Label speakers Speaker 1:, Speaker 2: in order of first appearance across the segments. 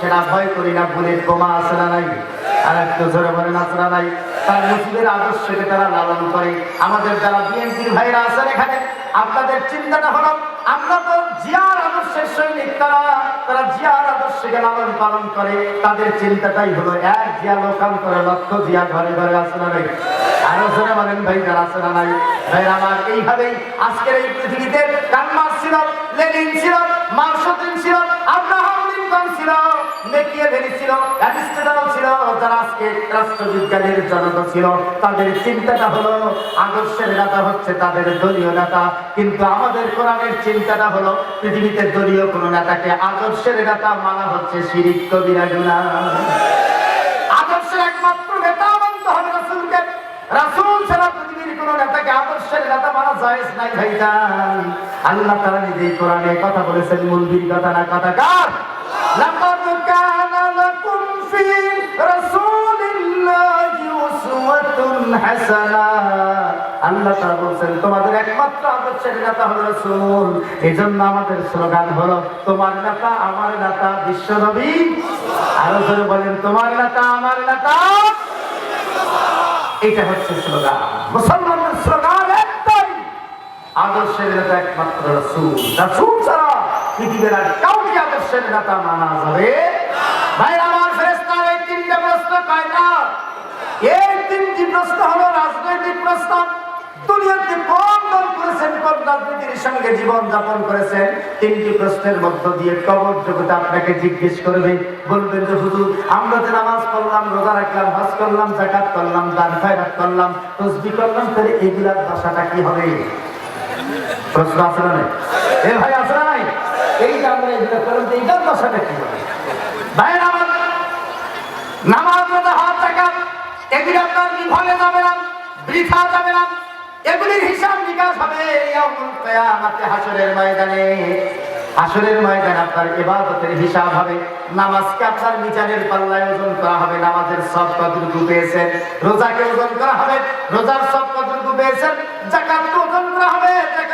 Speaker 1: সেনা ভয় করি না, বুলেট বোমা আছে না নাই? আর একটু জোরে বলেন, আছে না নাই? তার মুসলিমের আদর্শকে তারা লালন করে। আমাদের যারা বিএনপির ভাইরা আছেন এখানে, আপনাদের চিন্তাটা হলো, আমরা তো জিয়ার আদর্শের সৈনিক, তারা তারা জিয়ার আদর্শকে লালন পালন করে। তাদের চিন্তাটাই হলো, এক জিয়া লোকান্তরে লক্ষ জিয়া ঘরে ঘরে আছে না নাই? আরও জোরে বলেন, ভাই, যারা আছে না নাই? ভাই আমার, এইভাবেই আজকের এই পৃথিবীতে কান্মার ছিল লেনিন ছিল লিঙ্কন ছিল আদর্শের একমাত্র নেতা ছাড়া নেতাকে আদর্শের নেতা নাই আল্লাহ তাআলা নিজেই কোরআনে কথা বলেছেন, মূলবীর কথা না, কথা কার? হাসানা। আল্লাহ তাআলা বলেন তোমাদের একমাত্র আদর্শের নেতা হলো রাসূল। এজন্য আমাদের স্লোগান হলো, তোমার নেতা, আমার নেতা বিশ্বনবী আরও জোরে বলেন, তোমার নেতা, আমার নেতা। এটা হচ্ছে স্লোগান। মুসলমানদের স্লোগান একটাই, আদর্শের নেতা একমাত্র রাসূল। রাসূল ছাড়া পৃথিবীর আর কাউকে আদর্শের নেতা মানা যাবে ভাই আমার ফেরেশতার এই তিনটা প্রশ্ন কয়টা এই প্রশ্ন হলো রাজনৈতিক প্রশ্ন। দুনিয়াতে কোন দল করেছেন, কোন রাজনীতির সঙ্গে জীবন যাপন করেছেন, তিনটি প্রশ্নের মধ্য দিয়ে কবর জগতে আপনাকে জিজ্ঞেস করবে, বলবেন যে, হুজুর, আমরা যে নামাজ পড়লাম, রোজা রাখলাম, হজ করলাম জাকাত করলাম, দান খয়রাত করলাম, তসবি করলাম, তাহলে এগুলার দশাটা কি হবে? প্রশ্ন আছে না? এ ভাই, আছে না এই যে আমরা এগুলো করলাম এইটার দশাটা কি হবে? ভাই আমার নামাজ রোজা হজ জাকাত এগুলি আপনার বিফলে যাবে না, বৃথা যাবে না। এগুলির হিসাব নিকাশ হবে কিয়ামাতে হাসরের ময়দানে। হাসরের ময়দানে আপনার ইবাদতের হিসাব হবে। নামাজকে আপনার মিজানের পাল্লায় ওজন করা হবে, নামাজের সব কতটুকু পেয়েছেন। রোজাকে ওজন করা হবে, রোজার সব কতটুকু পেয়েছেন, জাকাতকে ওজন করা হবে জাকাতের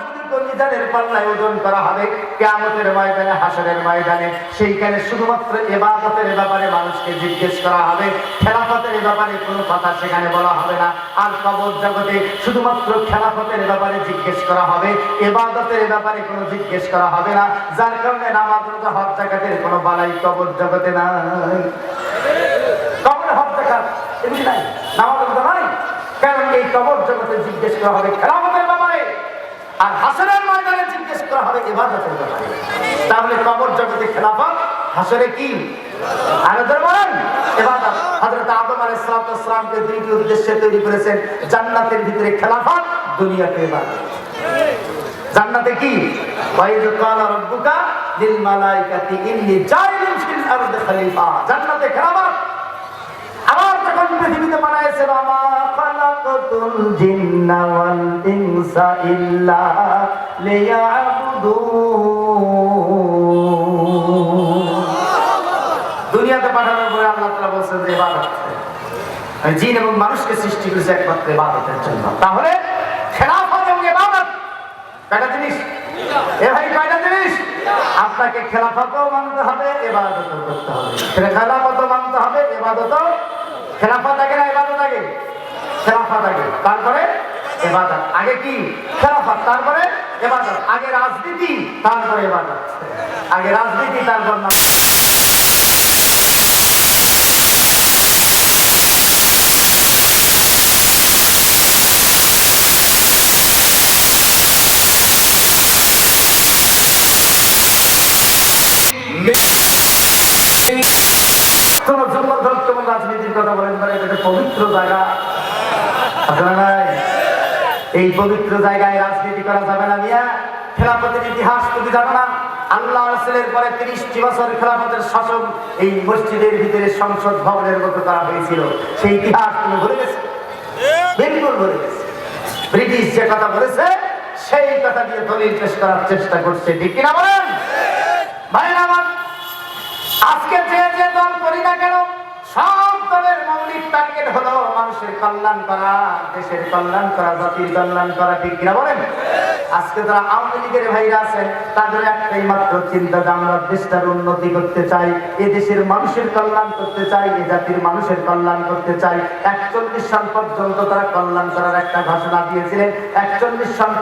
Speaker 1: জিজ্ঞেস করা হবে। এবাদতের ব্যাপারে জিজ্ঞেস করা হবে না। যার কারণে নামাজ হজ বালাই কবর জগতে নাই। কবরে নাই। নামাজ নাই। কারণ এই কবর জগতে জিজ্ঞেস করা হবে খেলাফতের ব্যাপারে আর হাসরের ময়দানে জিজ্ঞেস করা হবে ইবাদতের ব্যাপারে তাহলে কবর জগতে খেলাফত হাসরে কি? করেছেন, জান্নাতের ভিতরে খেলাফত দুনিয়াতে ইবাদত জান্নাতে কি? ওয়াইদ কালা রাব্বুকা লিল মালাইকাতি ইন্নী জাইলুন ফিল আরদি খলিফা। জান্নাতে খেলাফত যখন পৃথিবীতে বানাইছে বাবা খালাকাতুল জিন্না ওয়াল ইনসা ইল্লা দুনিয়াতে পাঠানোর পরে আল্লাহ বলেছেন যে, ইবাদত জিন এবং মানুষকে সৃষ্টি করেছে একমাত্র ইবাদতের জন্য। তাহলে খেলাফত জিনিস? এ ভাই জিনিস? আপনাকে খেলাফতও মানতে হবে, ইবাদতও করতে হবে। খেলাফতও মানতে হবে, ইবাদতও খেলাফত আগে না ইবাদত আগে? খেলাফত আগে। তারপরে আগে কি? খেলাফত। তারপরে ইবাদত। আগে রাজনীতি তারপরে ইবাদত। আগে রাজনীতি তারপর না কোন রাজনীতির কথা বলেন মানে এটা পবিত্র জায়গা। এই পবিত্র জায়গায় রাজনীতি করা যাবে না মিয়া। খেলাফতের ইতিহাস তুমি জানো না? আল্লাহ রাসূলের পরে তিরিশটি বছর খেলাফতের শাসন এই মসজিদের ভিতরে সংসদ ভবনের মতো করা হয়েছিল। সেই ইতিহাস তুমি ভুলে গেছো? বিলকুল ভুলে গেছে। ব্রিটিশ যে কথা বলেছে, সেই কথা দিয়ে দলিল পেশ করার চেষ্টা করছে। ঠিক কিনা বলেন? আমার, আজকে যে যে দল করি না কেন সব দলের মৌলিক টার্গেট হলো মানুষের কল্যাণ করা, দেশের কল্যাণ করা, জাতির কল্যাণ করা, ঠিক কিনা বলেন? আজকে যারা আওয়ামী লীগের ভাইরা আছেন, তাদের একটাই মাত্র চিন্তা যে আমরা দেশটার উন্নতি করতে চাই, এ দেশের মানুষের কল্যাণ করতে চাই, এ জাতির মানুষের কল্যাণ করতে চাই। একচল্লিশ সাল পর্যন্ত তারা কল্যাণ করার একটা ঘোষণা দিয়েছিলেন। একচল্লিশ সাল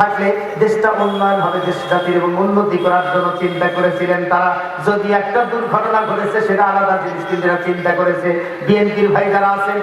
Speaker 1: থাকলে দেশটা উন্নয়ন হবে, দেশ জাতির এবং উন্নতি করার জন্য চিন্তা করেছিলেন তারা। যদি একটা দুর্ঘটনা ঘটেছে, সেটা আলাদা জিনিস, কিন্তু চিন্তা করেছে। বিএনপির ভাই যারা আছেন